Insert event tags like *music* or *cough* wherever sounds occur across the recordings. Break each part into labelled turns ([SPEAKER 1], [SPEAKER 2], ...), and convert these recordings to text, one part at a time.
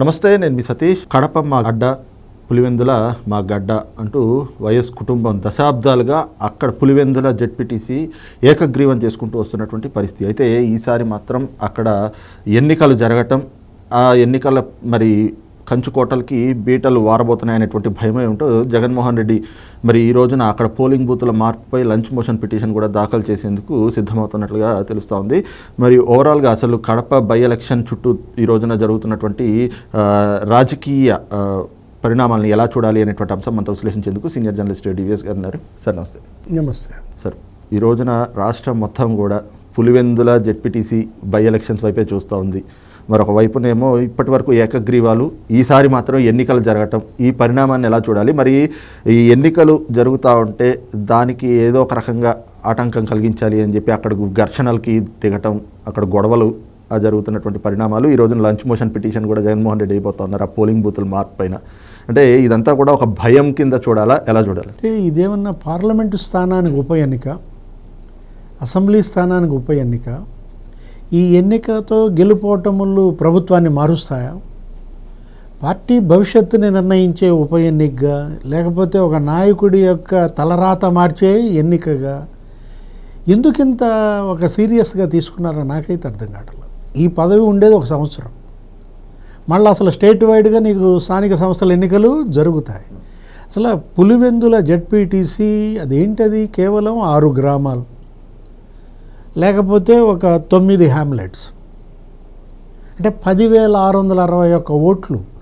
[SPEAKER 1] నమస్తే నేను మీ సతీష్. కడప మా గడ్డ పులివెందుల మా గడ్డ అంటూ వైఎస్ కుటుంబం దశాబ్దాలుగా అక్కడ పులివెందుల జెడ్పీటీసీ ఏకగ్రీవం చేసుకుంటూ వస్తున్నటువంటి పరిస్థితి. అయితే ఈసారి మాత్రం అక్కడ ఎన్నికలు జరగటం ఆ ఎన్నికల మరి కంచుకోటలకి బీటలు వారబోతున్నాయనేటువంటి భయం ఏమిటో జగన్మోహన్ రెడ్డి మరి ఈ రోజున అక్కడ పోలింగ్ బూతుల మార్పుపై లంచ్ మోషన్ పిటిషన్ కూడా దాఖలు చేసేందుకు సిద్ధమవుతున్నట్లుగా తెలుస్తూ ఉంది. మరి ఓవరాల్గా అసలు కడప బై ఎలక్షన్ చుట్టూ ఈ రోజున జరుగుతున్నటువంటి రాజకీయ పరిణామాలను ఎలా చూడాలి అనేటువంటి అంశం మనతో విశ్లేషించేందుకు సీనియర్ జర్నలిస్ట్ డివిఎస్ గారు ఉన్నారు. సార్ నమస్తే.
[SPEAKER 2] నమస్తే.
[SPEAKER 1] సార్ ఈ రోజున రాష్ట్రం మొత్తం కూడా పులివెందుల జెడ్పీటీసీ బై ఎలక్షన్స్ వైపే చూస్తూ ఉంది. మరొక వైపునేమో ఇప్పటి వరకు ఏకగ్రీవాలు. ఈసారి మాత్రం ఎన్నికలు జరగటం ఈ పరిణామాన్ని ఎలా చూడాలి? మరి ఈ ఎన్నికలు జరుగుతూ ఉంటే దానికి ఏదో ఒక రకంగా ఆటంకం కలిగించాలి అని చెప్పి అక్కడ ఘర్షణలకి దిగటం అక్కడ గొడవలు జరుగుతున్నటువంటి పరిణామాలు. ఈ రోజున లంచ్ మోషన్ పిటిషన్ కూడా జగన్మోహన్ రెడ్డి అయిపోతా ఉన్నారు ఆ పోలింగ్ బూతుల మార్పు పైన. అంటే ఇదంతా కూడా ఒక భయం కింద చూడాలా? ఎలా చూడాలి?
[SPEAKER 2] అంటే ఇదేమన్నా పార్లమెంటు స్థానానికి ఉప ఎన్నిక అసెంబ్లీ స్థానానికి ఉప ఎన్నిక ఈ ఎన్నికతో గెలుపోటములు ప్రభుత్వాన్ని మారుస్తాయా? పార్టీ భవిష్యత్తుని నిర్ణయించే ఉప ఎన్నికగా లేకపోతే ఒక నాయకుడి యొక్క తలరాత మార్చే ఎన్నికగా ఎందుకింత ఒక సీరియస్గా తీసుకున్నారో నాకైతే అర్థం కావట్లేదు. ఈ పదవి ఉండేది ఒక సంవత్సరం. మళ్ళీ అసలు స్టేట్ వైడ్గా నీకు స్థానిక సంస్థల ఎన్నికలు జరుగుతాయి. అసలు పులివెందుల జడ్పీటీసీ అదేంటది? కేవలం ఆరు గ్రామాలు. లేకపోతే ఒక తొమ్మిది హ్యామ్లెట్స్ అంటే పదివేల ఆరు వందల అరవై ఒక్క ఓట్లు.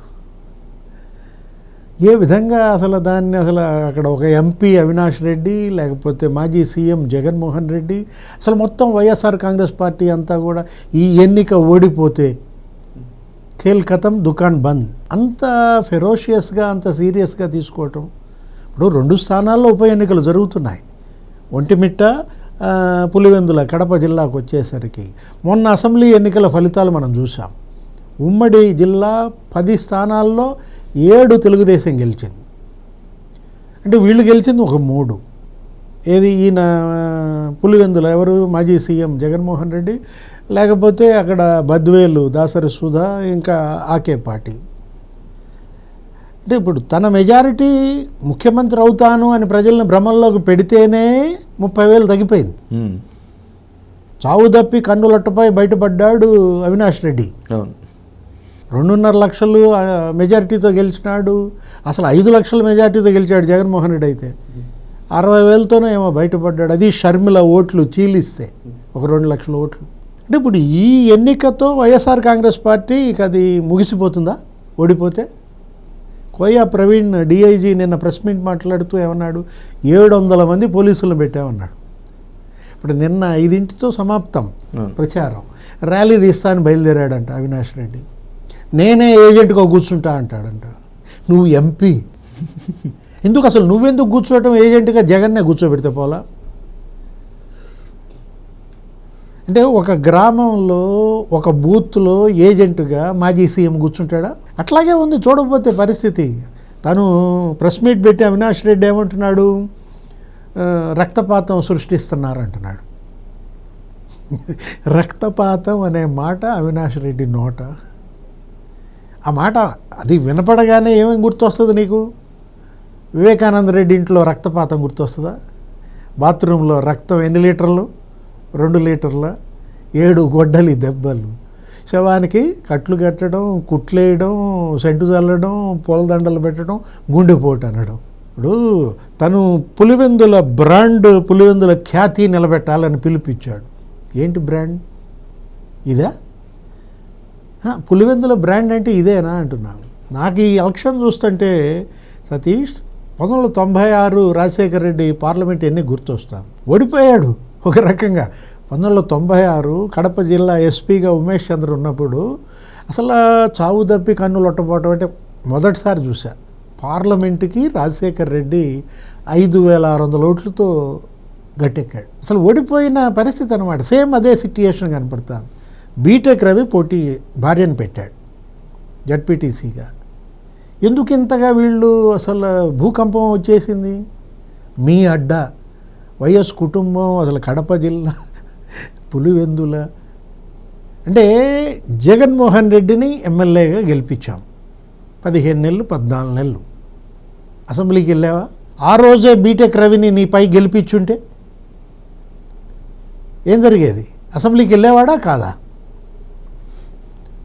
[SPEAKER 2] ఏ విధంగా అసలు దాన్ని అసలు అక్కడ ఒక ఎంపీ అవినాష్ రెడ్డి లేకపోతే మాజీ సీఎం జగన్మోహన్ రెడ్డి అసలు మొత్తం వైఎస్ఆర్ కాంగ్రెస్ పార్టీ అంతా కూడా ఈ ఎన్నిక ఓడిపోతే ఖేల్ కథం బంద్. అంత ఫెరోషియస్గా అంత సీరియస్గా తీసుకోవటం. ఇప్పుడు రెండు స్థానాల్లో ఉప ఎన్నికలు జరుగుతున్నాయి. ఒంటిమిట్ట పులివెందుల కడప జిల్లాకు వచ్చేసరికి మొన్న అసెంబ్లీ ఎన్నికల ఫలితాలు మనం చూసాం ఉమ్మడి జిల్లా పది స్థానాల్లో ఏడు తెలుగుదేశం గెలిచింది. అంటే వీళ్ళు గెలిచింది ఒక మూడు. ఏది ఈయన పులివెందుల ఎవరు? మాజీ సీఎం జగన్మోహన్ రెడ్డి. లేకపోతే అక్కడ బద్వేలు దాసరి సుధా ఇంకా ఆకే పార్టీ. అంటే ఇప్పుడు తన మెజారిటీ ముఖ్యమంత్రి అవుతాను అని ప్రజల్ని భ్రమంలోకి పెడితేనే ముప్పై వేలు తగ్గిపోయింది. చావు తప్పి కన్నులట్టపై బయటపడ్డాడు అవినాష్ రెడ్డి. రెండున్నర లక్షలు మెజారిటీతో గెలిచినాడు. అసలు ఐదు లక్షల మెజారిటీతో గెలిచాడు జగన్మోహన్ రెడ్డి అయితే. అరవై వేలతోనే ఏమో బయటపడ్డాడు. అది షర్మిల ఓట్లు చీలిస్తే ఒక రెండు లక్షల ఓట్లు. అంటే ఇప్పుడు ఈ ఎన్నికతో వైఎస్ఆర్ కాంగ్రెస్ పార్టీ ఇక అది ముగిసిపోతుందా? ఓడిపోతే? కోయా ప్రవీణ్ డిఐజీ నిన్న ప్రెస్ మీట్ మాట్లాడుతూ ఏమన్నాడు? ఏడు వందల మంది పోలీసులను పెట్టామన్నాడు. ఇప్పుడు నిన్న ఐదింటితో సమాప్తం. ప్రచారం. ర్యాలీ తీస్తా అని బయలుదేరాడంట అవినాష్ రెడ్డి. నేనే ఏజెంట్గా కూర్చుంటా అంటాడంట. నువ్వు ఎంపీ. *laughs* ఎందుకు అసలు నువ్వెందుకు కూర్చోవటం? ఏజెంట్గా జగన్నే కూర్చోబెడితే పోలా? అంటే ఒక గ్రామంలో ఒక బూత్లో ఏజెంట్గా మాజీ సీఎం కూర్చుంటాడా? అట్లాగే ఉంది చూడకపోతే పరిస్థితి. తను ప్రెస్ మీట్ పెట్టి అవినాష్ రెడ్డి ఏమంటున్నాడు? రక్తపాతం సృష్టిస్తున్నారు అంటున్నాడు *laughs* రక్తపాతం అనే మాట అవినాష్ రెడ్డి నోట. ఆ మాట అది వినపడగానే ఏమేమి గుర్తొస్తుంది నీకు? వివేకానంద రెడ్డి ఇంట్లో రక్తపాతం గుర్తొస్తుందా? బాత్రూంలో రక్తం ఎన్ని లీటర్లు? రెండు లీటర్ల ఏడు గొడ్డలి దెబ్బలు. శవానికి కట్లు కట్టడం కుట్లేయడం సెంటు చల్లడం పూలదండలు పెట్టడం గుండెపోటు అనడం. ఇప్పుడు తను పులివెందుల బ్రాండ్ పులివెందుల ఖ్యాతి నిలబెట్టాలని పిలిపించాడు. ఏంటి బ్రాండ్? ఇదా? పులివెందుల బ్రాండ్ అంటే ఇదేనా అంటున్నాను. నాకు ఈ ఎలక్షన్ చూస్తుంటే సతీష్ పంతొమ్మిది వందల తొంభై ఆరు రాజశేఖర రెడ్డి పార్లమెంట్ ఎన్ని గుర్తొస్తాను ఓడిపోయాడు. ఒక రకంగా. పంతొమ్మిది వందల తొంభై ఆరు కడప జిల్లా ఎస్పీగా ఉమేష్ చంద్ర ఉన్నప్పుడు అసలు చావు దప్పి కన్ను ఒట్టపోవటం అంటే మొదటిసారి చూశా. పార్లమెంటుకి రాజశేఖర్ రెడ్డి ఐదు వేల ఆరు వందల ఓట్లతో గట్టెక్కాడు. అసలు ఓడిపోయిన పరిస్థితి అనమాట సేమ్ అదే సిట్యుయేషన్ కనపడుతుంది. బీటెక్ రవి పోటీ భార్యను పెట్టాడు జడ్పీటీసీగా. ఎందుకు ఇంతగా వీళ్ళు అసలు భూకంపం వచ్చేసింది? మీ అడ్డ. వైఎస్ కుటుంబం అసలు కడప జిల్లా పులివెందుల. అంటే జగన్మోహన్ రెడ్డిని ఎమ్మెల్యేగా గెలిపించాం. పదిహేను నెలలు పద్నాలుగు నెలలు. అసెంబ్లీకి వెళ్ళావా? ఆ రోజే బీటెక్ రవిని నీపై గెలిపించుంటే? ఏం జరిగేది? అసెంబ్లీకి వెళ్ళేవాడా కాదా?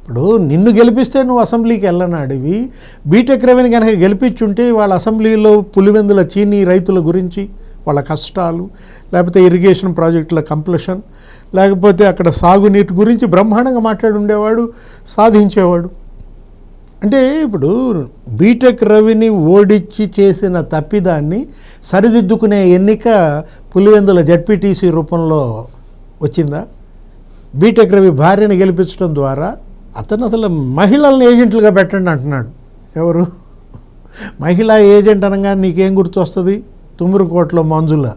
[SPEAKER 2] ఇప్పుడు నిన్ను గెలిపిస్తే నువ్వు అసెంబ్లీకి వెళ్ళనాడివి. బీటెక్ రవిని కనుక గెలిపించుంటే వాళ్ళ అసెంబ్లీలో పులివెందుల చీనీ రైతుల గురించి వాళ్ళ కష్టాలు లేకపోతే ఇరిగేషన్ ప్రాజెక్టుల కంప్లీషన్ లేకపోతే అక్కడ సాగునీటి గురించి బ్రహ్మాండంగా మాట్లాడి ఉండేవాడు సాధించేవాడు. అంటే ఇప్పుడు బీటెక్ రవిని ఓడించి చేసిన తప్పిదాన్ని సరిదిద్దుకునే ఎన్నిక పులివెందుల జడ్పీటీసీ రూపంలో వచ్చిందా? బీటెక్ రవి భార్యని గెలిపించడం ద్వారా అతను అసలు మహిళల్ని ఏజెంట్లుగా పెట్టండి అంటున్నాడు. ఎవరు? మహిళా ఏజెంట్ అనగా నీకేం గుర్తొస్తుంది? తుమ్మురుకోటలో మంజుల.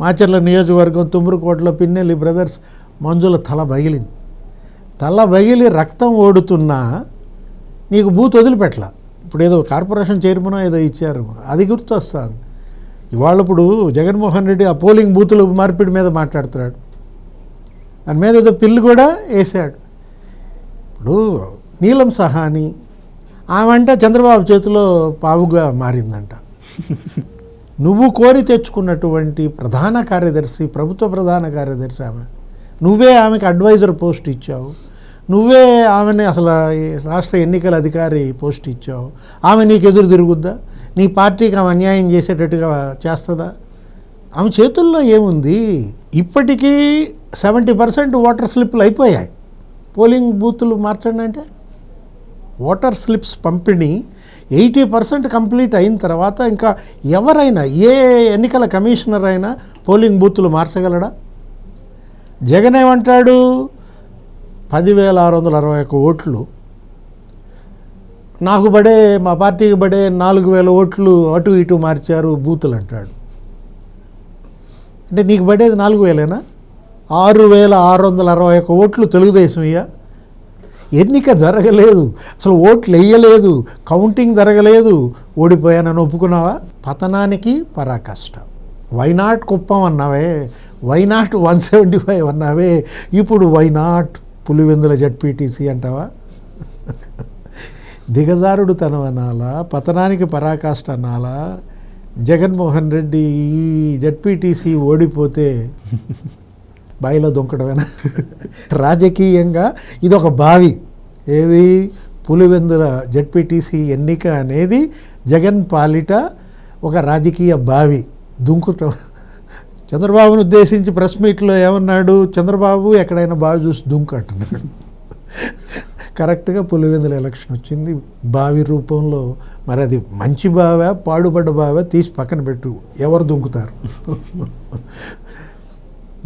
[SPEAKER 2] మాచర్ల నియోజకవర్గం తుమ్మురుకోటలో పిన్నెల్లి బ్రదర్స్ మంజుల తల బగిలింది. తల బగిలి రక్తం ఓడుతున్నా నీకు బూత్ వదిలిపెట్టలా. ఇప్పుడు ఏదో కార్పొరేషన్ చైర్మన్ ఏదో ఇచ్చారు. అది గుర్తొస్తుంది. ఇవాళ ఇప్పుడు జగన్మోహన్ రెడ్డి ఆ పోలింగ్ బూతులు మార్పిడి మీద మాట్లాడుతున్నాడు. దాని మీద ఏదో పిల్లు కూడా వేసాడు ఇప్పుడు నీలం సహాని ఆమె అంటే చంద్రబాబు చేతిలో పావుగా మారిందంట. నువ్వు కోరి తెచ్చుకున్నటువంటి ప్రధాన కార్యదర్శి ప్రభుత్వ ప్రధాన కార్యదర్శి ఆమె. నువ్వే ఆమెకు అడ్వైజర్ పోస్ట్ ఇచ్చావు. నువ్వే ఆమెని అసలు రాష్ట్ర ఎన్నికల అధికారి పోస్ట్ ఇచ్చావు. ఆమె నీకు ఎదురు తిరుగుద్దా? నీ పార్టీకి ఆమె అన్యాయం చేసేటట్టుగా చేస్తుందా? ఆమె చేతుల్లో ఏముంది? ఇప్పటికీ సెవెంటీ పర్సెంట్ ఓటర్ స్లిప్లు అయిపోయాయి. పోలింగ్ బూతులు మార్చండి అంటే? ఓటర్ స్లిప్స్ పంపిణీ ఎయిటీ పర్సెంట్ కంప్లీట్ అయిన తర్వాత ఇంకా ఎవరైనా ఏ ఎన్నికల కమిషనర్ అయినా పోలింగ్ బూతులు మార్చగలడా? జగన్ ఏమంటాడు పదివేల ఆరు వందల అరవై ఒక్క ఓట్లు. నాకు పడే మా పార్టీకి పడే నాలుగు వేల ఓట్లు అటు ఇటు మార్చారు బూతులు అంటాడు అంటే నీకు పడేది నాలుగు వేలేనా ఆరు వేల ఆరు వందల అరవై ఒక్క ఓట్లు తెలుగుదేశం అయ్యా ఎన్నిక జరగలేదు. అసలు ఓట్లు వేయలేదు కౌంటింగ్ జరగలేదు. ఓడిపోయానని ఒప్పుకున్నావా? పతనానికి పరాకష్ట. Why not Kuppam అన్నావే. Why not one seventy five అన్నావే. ఇప్పుడు వైనాట్ పులివెందుల జడ్పీటీసీ అంటావా? దిగజారుడు తనం అనాలా పతనానికి పరాకాష్ట అనాలా జగన్మోహన్ రెడ్డి ఈ జడ్పీటీసీ ఓడిపోతే బాయిలో దొంకడమేనా రాజకీయంగా ఇది ఒక బావి. ఏది? పులివెందుల జడ్పీటీసీ ఎన్నిక అనేది జగన్ పాలిట ఒక రాజకీయ బావి. దుంకుట చంద్రబాబును ఉద్దేశించి ప్రెస్ మీట్లో ఏమన్నాడు? చంద్రబాబు ఎక్కడైనా బావి చూసి దుంకు అంటున్నాడు. కరెక్ట్గా పులివెందుల ఎలక్షన్ వచ్చింది. బావి రూపంలో మరి అది మంచి బావా పాడుపడ్డ బావా తీసి పక్కన పెట్టు. ఎవరు దుంకుతారు?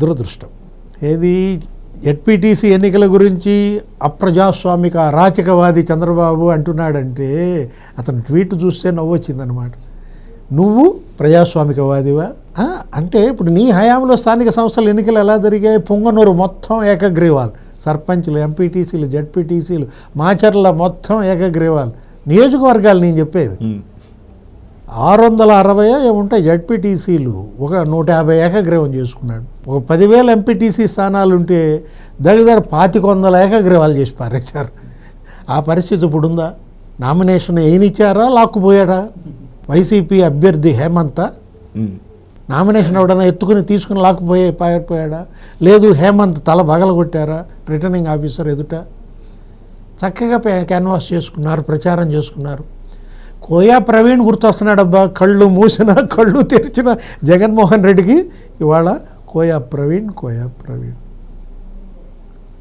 [SPEAKER 2] దురదృష్టం. ఏది? జెడ్పీటీసీ ఎన్నికల గురించి అప్రజాస్వామిక అరాచకవాది చంద్రబాబు అంటున్నాడంటే అతను ట్వీట్ చూస్తే నవ్వొచ్చిందనమాట నువ్వు ప్రజాస్వామికవాదివా? అంటే ఇప్పుడు నీ హయాంలో స్థానిక సంస్థల ఎన్నికలు ఎలా జరిగాయి? పొంగనూరు మొత్తం ఏకగ్రీవాలు. సర్పంచ్లు ఎంపీటీసీలు జడ్పీటీసీలు మాచర్ల మొత్తం ఏకగ్రీవాలు. నియోజకవర్గాలు నేను చెప్పేది. ఆరు వందల అరవై ఏముంటాయి జడ్పీటీసీలు. ఒక నూట యాభై ఏకగ్రీవం చేసుకున్నాడు. ఒక పదివేల ఎంపీటీసీ స్థానాలు ఉంటే దగ్గర దగ్గర పాతిక వందల ఏకగ్రీవాలు చేసి పారేశారు. ఆ పరిస్థితి ఇప్పుడు ఉందా నామినేషన్ ఏనిచ్చారా లాక్కుపోయాడా? వైసీపీ అభ్యర్థి హేమంత. నామినేషన్ ఎవడన్నా ఎత్తుకుని తీసుకుని లాక్కుపోయే పారిపోయాడా? లేదు హేమంత్ తల బగలగొట్టారా? రిటర్నింగ్ ఆఫీసర్ ఎదుట. చక్కగా క్యాన్వాస్ చేసుకున్నారు ప్రచారం చేసుకున్నారు. కోయా ప్రవీణ్ గుర్తొస్తున్నాడబ్బా కళ్ళు మూసిన కళ్ళు తెరిచిన జగన్మోహన్ రెడ్డికి ఇవాళ కోయా ప్రవీణ్ కోయా ప్రవీణ్.